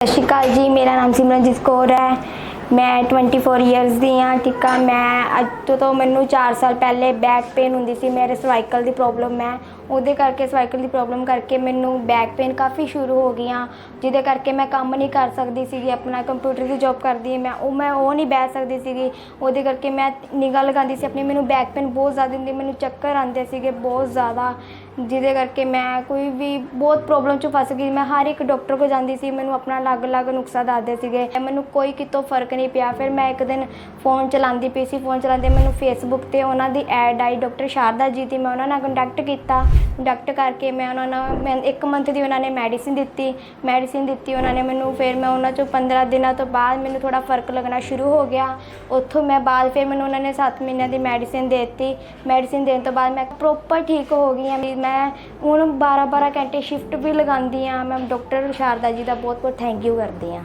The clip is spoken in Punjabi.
ਸਤਿ ਸ਼੍ਰੀ ਅਕਾਲ ਜੀ, ਮੇਰਾ ਨਾਮ ਸਿਮਰਨਜੀਤ ਕੌਰ ਹੈ। ਮੈਂ 24 ਇਅਰਸ ਦੀ ਹਾਂ, ਠੀਕ ਆ। ਮੈਂ ਅੱਜ ਤੋਂ ਮੈਨੂੰ 4 ਸਾਲ ਪਹਿਲੇ ਬੈਕ ਪੇਨ ਹੁੰਦੀ ਸੀ, ਮੇਰੇ ਸਰਵਾਈਕਲ ਦੀ ਪ੍ਰੋਬਲਮ ਹੈ। ਉਹਦੇ ਕਰਕੇ ਸਰਵਾਈਕਲ ਦੀ ਪ੍ਰੋਬਲਮ ਕਰਕੇ ਮੈਨੂੰ ਬੈਕ ਪੇਨ ਕਾਫੀ ਸ਼ੁਰੂ ਹੋ ਗਈਆਂ। ਜਿਹਦੇ ਕਰਕੇ ਮੈਂ ਕੰਮ ਨਹੀਂ ਕਰ ਸਕਦੀ ਸੀਗੀ, ਆਪਣਾ ਕੰਪਿਊਟਰ ਦੀ ਜੌਬ ਕਰਦੀ ਮੈਂ ਉਹ ਮੈਂ ਉਹ ਨਹੀਂ ਬਹਿ ਸਕਦੀ ਸੀਗੀ। ਉਹਦੇ ਕਰਕੇ ਮੈਂ ਨਿਗਾਹ ਲਗਾਉਂਦੀ ਸੀ, ਆਪਣੀ ਮੈਨੂੰ ਬੈਕ ਪੇਨ ਬਹੁਤ ਜ਼ਿਆਦਾ ਹੁੰਦੀ ਮੈਨੂੰ ਚੱਕਰ ਆਉਂਦੇ ਸੀਗੇ ਬਹੁਤ ਜ਼ਿਆਦਾ। ਜਿਹਦੇ ਕਰਕੇ ਮੈਂ ਕੋਈ ਵੀ ਬਹੁਤ ਪ੍ਰੋਬਲਮ 'ਚ ਫਸ ਗਈ। ਮੈਂ ਹਰ ਇੱਕ ਡਾਕਟਰ ਕੋਲ ਜਾਂਦੀ ਸੀ, ਮੈਨੂੰ ਆਪਣਾ ਅਲੱਗ-ਅਲੱਗ ਨੁਕਸਾ ਦੱਸਦੇ ਸੀਗੇ। ਮੈਨੂੰ ਕੋਈ ਕਿਤੋਂ ਫ਼ਰਕ ਨਹੀਂ ਪਿਆ। ਫਿਰ ਮੈਂ ਇੱਕ ਦਿਨ ਫੋਨ ਚਲਾਉਂਦੀ ਪਈ ਸੀ ਫੋਨ ਚਲਾਉਂਦੇ ਮੈਨੂੰ ਫੇਸਬੁੱਕ ਤੇ ਉਹਨਾਂ ਦੀ ਐਡ ਆਈ ਡਾਕਟਰ ਸ਼ਾਰਦਾ ਜੀ ਦੀ। ਮੈਂ ਉਹਨਾਂ ਨਾਲ ਕੰਟੈਕਟ ਕੀਤਾ। ਕੰਟੈਕਟ ਕਰਕੇ ਮੈਂ ਉਹਨਾਂ ਨਾਲ, ਮੈਂ ਇੱਕ ਮੰਥ ਦੀ ਉਹਨਾਂ ਨੇ ਮੈਡੀਸਿਨ ਦਿੱਤੀ। ਮੈਡੀਸਿਨ ਦਿੱਤੀ, ਉਹਨਾਂ ਨੇ ਮੈਨੂੰ ਫਿਰ ਮੈਂ ਉਹਨਾਂ ਚੋਂ 15 ਦਿਨਾਂ ਤੋਂ ਬਾਅਦ ਮੈਨੂੰ ਥੋੜਾ ਫ਼ਰਕ ਲੱਗਣਾ ਸ਼ੁਰੂ ਹੋ ਗਿਆ। ਉੱਥੋਂ ਮੈਂ ਬਾਅਦ ਫਿਰ ਮੈਨੂੰ ਉਹਨਾਂ ਨੇ 7 ਮਹੀਨਿਆਂ ਦੀ ਮੈਡੀਸਿਨ ਦੇ ਦਿੱਤੀ। ਮੈਡੀਸਿਨ ਦੇਣ ਤੋਂ ਬਾਅਦ ਮੈਂ ਪ੍ਰੋਪਰ ਠੀਕ ਹੋ ਗਈ ਹਾਂ। ਵੀ ਮੈਂ ਹੁਣ 12 12 ਘੰਟੇ ਸ਼ਿਫਟ ਵੀ ਲਗਾਉਂਦੀ ਹਾਂ। ਮੈਂ ਡਾਕਟਰ ਸ਼ਾਰਦਾ ਜੀ ਦਾ ਬਹੁਤ ਬਹੁਤ ਥੈਂਕ ਯੂ ਕਰਦੀ ਹਾਂ।